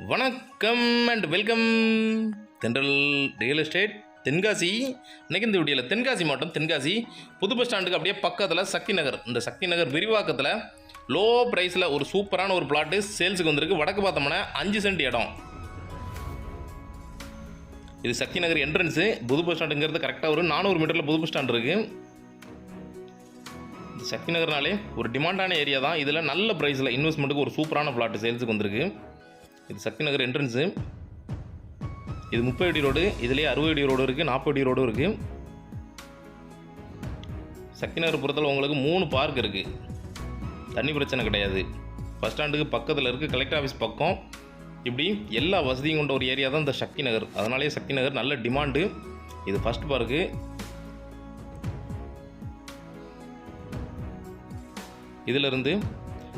வணக்கம் and welcome Thendral real estate Tenkasi. இன்னைக்கு இந்த வீடியோவில் தென்காசி மாவட்டம் தென்காசி. புது பஸ் ஸ்டாண்டுக்கு அப்படியே பக்கத்தில் சக்தி நகர். இந்த சக்தி நகர் விரிவாக்கத்தில் லோ ப்ரைஸில் ஒரு சூப்பரான ஒரு பிளாட்டு சேல்ஸுக்கு வந்திருக்கு. வடக்கு பார்த்தோம்னா அஞ்சு சென்ட் இடம். இது சக்தி நகர் என்ட்ரன்ஸு புது பஸ் ஸ்டாண்டுங்கிறது கரெக்டாக ஒரு நானூறு மீட்டரில் புது பஸ் ஸ்டாண்ட் இருக்குது சக்தி நகர்னாலே ஒரு டிமாண்டான ஏரியா தான். இதில் நல்ல ப்ரைஸில் இன்வெஸ்ட்மெண்ட்டுக்கு ஒரு சூப்பரான பிளாட் சேல்ஸுக்கு வந்திருக்கு. இது சக்தி நகர் என்ட்ரன்ஸு இது முப்பது அடி ரோடு இதுலேயே அறுபது அடி ரோடு இருக்குது நாற்பது அடி ரோடும் இருக்குது சக்தி நகர் புறத்தில் உங்களுக்கு மூணு பார்க் இருக்குது தண்ணி பிரச்சனை கிடையாது. பஸ் ஸ்டாண்டுக்கு பக்கத்தில் இருக்குது கலெக்டர் ஆஃபீஸ் பக்கம். இப்படி எல்லா வசதியும் கொண்ட ஒரு ஏரியா தான் இந்த சக்தி நகர் அதனாலேயே சக்தி நகர் நல்ல டிமாண்டு இது ஃபஸ்ட் பார்க்கு இதிலிருந்து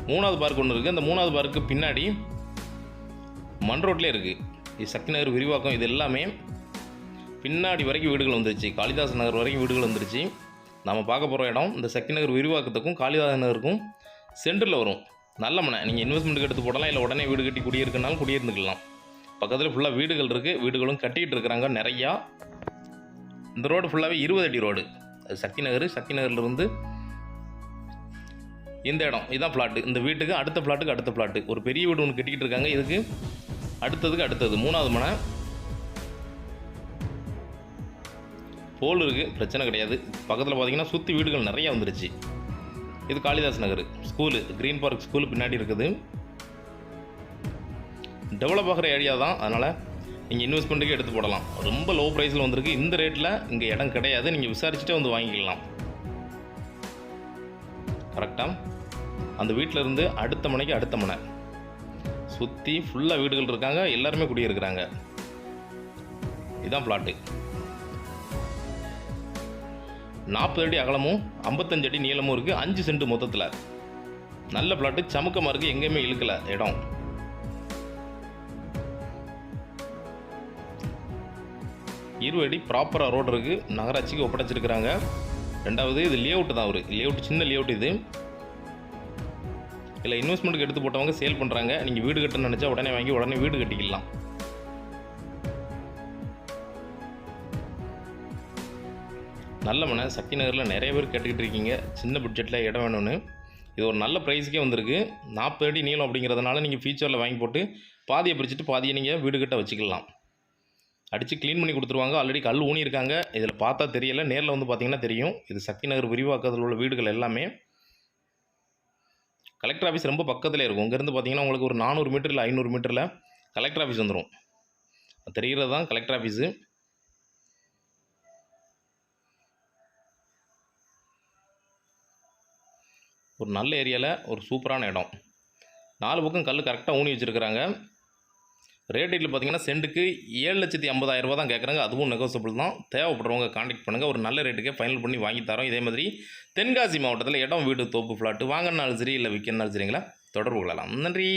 மூணாவது பார்க் ஒன்று இருக்குது அந்த மூணாவது பார்க்கு பின்னாடி மண் ரோட்லேயே இருக்குது இது சக்தி நகர் விரிவாக்கம் இது எல்லாமே பின்னாடி வரைக்கும் வீடுகள் வந்துருச்சு. காளிதாஸ் நகர் வரைக்கும் வீடுகள் வந்துருச்சு. நம்ம பார்க்க போகிற இடம் இந்த சக்தி நகர் விரிவாக்கத்துக்கும் காளிதாஸ் நகருக்கும் சென்டரில் வரும். நல்ல மனை. நீங்கள் இன்வெஸ்ட்மெண்ட்டுக்கு எடுத்து போடலாம் இல்லை உடனே வீடு கட்டி குடியிருக்கனாலும் குடியிருந்துக்கலாம். பக்கத்தில் ஃபுல்லாக வீடுகள் இருக்குது வீடுகளும் கட்டிகிட்டு இருக்கிறாங்க நிறையா. இந்த ரோடு ஃபுல்லாகவே இருபது அடி ரோடு. அது சக்தி நகர் சக்தி நகர்லேருந்து இந்த இடம். இதுதான் ஃப்ளாட்டு இந்த வீட்டுக்கு அடுத்த ஃப்ளாட்டுக்கு அடுத்த பிளாட்டு ஒரு பெரிய வீடு ஒன்று கட்டிக்கிட்டு இருக்காங்க. இதுக்கு அடுத்ததுக்கு அடுத்தது மூணாவது மனை. போல் இருக்குது பிரச்சனை கிடையாது. பக்கத்தில் பார்த்தீங்கன்னா சுற்றி வீடுகள் நிறையா வந்துருச்சு. இது Kalidas Nagar school green park school பின்னாடி இருக்குது. டெவலப் ஆகிற ஏரியா தான் அதனால் நீங்கள் இன்வெஸ்ட்மெண்ட்டுக்கு எடுத்து போடலாம். ரொம்ப லோ ப்ரைஸில் வந்திருக்கு. இந்த ரேட்டில் இங்கே இடம் கிடையாது. நீங்கள் விசாரிச்சுட்டே வந்து வாங்கிக்கலாம். கரெக்டாக அந்த வீட்டில் இருந்து அடுத்த மனைக்கு அடுத்த மனை. சுற்றி ஃபுல்லாக வீடுகள் இருக்காங்க. எல்லாருமே குடியிருக்கிறாங்க. இதுதான் பிளாட்டு நாற்பது அடி அகலமும் ஐம்பத்தஞ்சு அடி நீளமும் இருக்குது அஞ்சு சென்ட் மொத்தத்தில். நல்ல பிளாட்டு சமுக்கமாக இருக்குது எங்கேயுமே இழுக்கலை. இடம். இருபது அடி ப்ராப்பராக ரோடு இருக்குது நகராட்சிக்கு ஒப்படைச்சிருக்கிறாங்க. ரெண்டாவது இது லேஅவுட் தான் ஒரு லேஅவுட் சின்ன லேஅவுட் இது. இல்லை இன்வெஸ்ட்மெண்ட்டுக்கு எடுத்து போட்டவங்க சேல் பண்ணுறாங்க நீங்கள் வீடு கட்டணும்னு நினச்சா உடனே வாங்கி உடனே வீடு கட்டிக்கலாம். நல்ல மனை சக்தி நகரில் நிறைய பேர் கேட்டுக்கிட்டு இருக்கீங்க. சின்ன பட்ஜெட்டில் இடம் வேணும்னு. இது ஒரு நல்ல ப்ரைஸுக்கே வந்திருக்கு. நாற்பது அடி நீளம் அப்படிங்கிறதுனால நீங்கள் ஃபியூச்சரில் வாங்கி போட்டு பாதியை பிரிச்சுட்டு பாதியை நீங்கள் வீடு கட்ட வச்சுக்கலாம். அடித்து க்ளீன் பண்ணி கொடுத்துருவாங்க. ஆல்ரெடி கல் ஊனியிருக்காங்க இதில் பார்த்தா தெரியலை. நேரில் வந்து பார்த்தீங்கன்னா தெரியும். இது சக்தி நகர் விரிவாக்கத்தில் உள்ள வீடுகள் எல்லாமே. கலெக்டர் ஆஃபீஸ் ரொம்ப பக்கத்தில் இருக்கும். இங்கேருந்து பார்த்தீங்கன்னா உங்களுக்கு ஒரு நானூறு மீட்டர் இல்லை ஐநூறு மீட்டரில் கலெக்டர் ஆஃபீஸ் வந்துடும் தெரிகிறது தான் கலெக்டர் ஆஃபீஸு ஒரு நல்ல ஏரியாவில் ஒரு சூப்பரான இடம். நாலு பக்கம் கல் கரெக்டாக ஊனி வச்சுருக்கிறாங்க. ரேட் ரேட்டில் பார்த்தீங்கன்னா சென்ட்டுக்கு ஏழு லட்சத்தி ஐம்பதாயிரம் ரூபா தான் கேட்குறாங்க அதுவும் நெகோசபிள் தான். தேவைப்படுறவங்க காண்டாக்ட் பண்ணுங்கள் ஒரு நல்ல ரேட்டுக்கே ஃபைனல் பண்ணி வாங்கி தரோம். இதே மாதிரி தென்காசி மாவட்டத்தில் இடம் வீடு தோப்பு ஃப்ளாட்டு வாங்கினாலும் சரி இல்லை விற்கனாலும் சரிங்களா? தொடர்பு கொள்ளலாம். நன்றி.